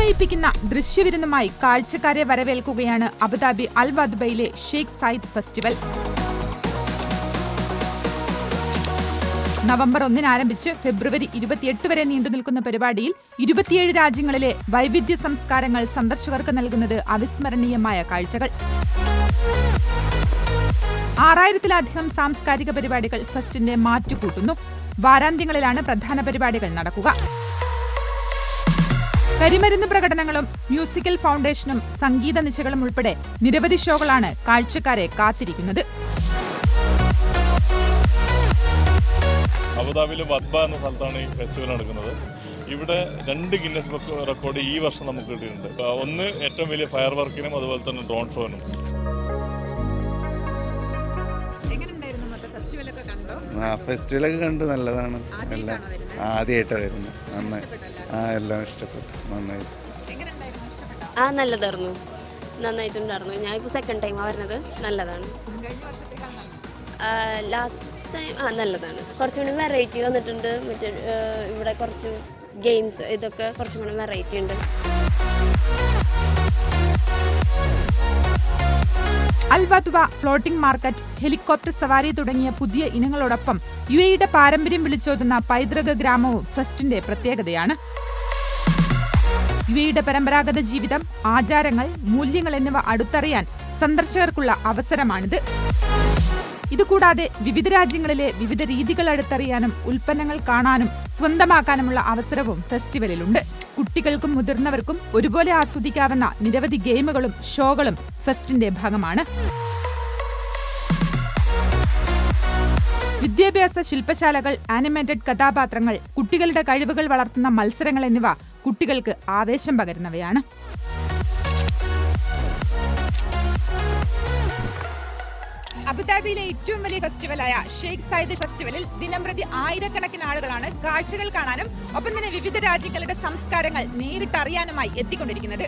ദൃശ്യവിരുന്നുമായി കാഴ്ചക്കാരെ വരവേൽക്കുകയാണ് Abu Dhabi Al വദ്ബയിലെ ഷെയ്ഖ് സായിദ് ഫെസ്റ്റിവൽ. നവംബർ ഒന്നിന് ആരംഭിച്ച് ഫെബ്രുവരി ഇരുപത്തിയെട്ട് വരെ നീണ്ടുനിൽക്കുന്ന പരിപാടിയിൽ ഇരുപത്തിയേഴ് രാജ്യങ്ങളിലെ വൈവിധ്യ സംസ്കാരങ്ങൾ സന്ദർശകർക്ക് നൽകുന്നത് അവിസ്മരണീയമായ കാഴ്ചകൾ. ആറായിരത്തിലധികം സാംസ്കാരിക പരിപാടികൾ ഫെസ്റ്റിന്റെ മാറ്റുകൂട്ടുന്നു. വാരാന്ത്യങ്ങളിലാണ് പ്രധാന പരിപാടികൾ നടക്കുക. കരിമരുന്ന് പ്രകടനങ്ങളും മ്യൂസിക്കൽ ഫൗണ്ടേഷനും സംഗീത നിശകളും ഉൾപ്പെടെ നിരവധി ഷോകളാണ് കാഴ്ചക്കാരെ കാത്തിരിക്കുന്നത്. അബുദാബിയിലെ വദ്ബ എന്ന സ്ഥലത്താണ് ഈ ഫെസ്റ്റിവൽ നടക്കുന്നത്. ഇവിടെ രണ്ട് ഗിന്നസ് ബുക്ക് റെക്കോർഡ് ഈ വർഷം നമുക്ക് കിട്ടിയിട്ടുണ്ട്. ഒന്ന് ഏറ്റവും വലിയ ഫയർ വർക്കിനും അതുപോലെ തന്നെ ഡ്രോൺ ഷോനും ആ ഫെസ്റ്റിവലൊക്കെ കണ്ടു നല്ലതാണ്. എല്ലാം. ആദ്യമായിട്ടാണ് വരുന്നത്. നന്നായി. ആ എല്ലാം ഇഷ്ടപ്പെട്ടു. നന്നായി. ആ നല്ലതായിരുന്നു. നന്നായിട്ടുണ്ടായിരുന്നു. ഞാൻ ഇപ്പോൾ സെക്കൻഡ് ടൈമാണ് വരുന്നത്. നല്ലതാണ്. ലാസ്റ്റ് ടൈം ആ നല്ലതാണ്. കുറച്ചും കൂടി വെറൈറ്റി വന്നിട്ടുണ്ട്. മറ്റേ ഇവിടെ കുറച്ച് ഗെയിംസ് ഇതൊക്കെ കുറച്ചും കൂടി വെറൈറ്റി ഉണ്ട്. അൽവത്വ ഫ്ലോട്ടിംഗ് മാർക്കറ്റ് ഹെലികോപ്റ്റർ സവാരി തുടങ്ങിയ പുതിയ ഇനങ്ങളോടൊപ്പം യു എയുടെ പാരമ്പര്യം വിളിച്ചോതുന്ന പൈതൃക ഗ്രാമവും ഫെസ്റ്റിന്റെ പ്രത്യേകതയാണ്. യു എയുടെ പരമ്പരാഗത ജീവിതം ആചാരങ്ങൾ മൂല്യങ്ങൾ എന്നിവ അടുത്തറിയാൻ സന്ദർശകർക്കുള്ള അവസരമാണിത്. ഇതുകൂടാതെ വിവിധ രാജ്യങ്ങളിലെ വിവിധ രീതികൾ അടുത്തറിയാനും ഉൽപ്പന്നങ്ങൾ കാണാനും സ്വന്തമാക്കാനുമുള്ള അവസരവും ഫെസ്റ്റിവലിലുണ്ട്. കുട്ടികൾക്കും മുതിർന്നവർക്കും ഒരുപോലെ ആസ്വദിക്കാവുന്ന നിരവധി ഗെയിമുകളും ഷോകളും ഫെസ്റ്റിന്റെ ഭാഗമാണ്. വിദ്യാഭ്യാസ ശില്പശാലകൾ ആനിമേറ്റഡ് കഥാപാത്രങ്ങൾ കുട്ടികളുടെ കഴിവുകൾ വളർത്തുന്ന മത്സരങ്ങൾ എന്നിവ കുട്ടികൾക്ക് ആവേശം പകരുന്നവയാണ്. അബുദാബിയിലെ ഏറ്റവും വലിയ ഫെസ്റ്റിവലായ ഷെയ്ഖ് സൈദ് ഫെസ്റ്റിവലിൽ ദിനംപ്രതി ആയിരക്കണക്കിന് ആളുകളാണ് കാഴ്ചകൾ കാണാനും ഒപ്പം തന്നെ വിവിധ രാജ്യങ്ങളുടെ സംസ്കാരങ്ങൾ നേരിട്ടറിയാനുമായി എത്തിക്കൊണ്ടിരിക്കുന്നത്.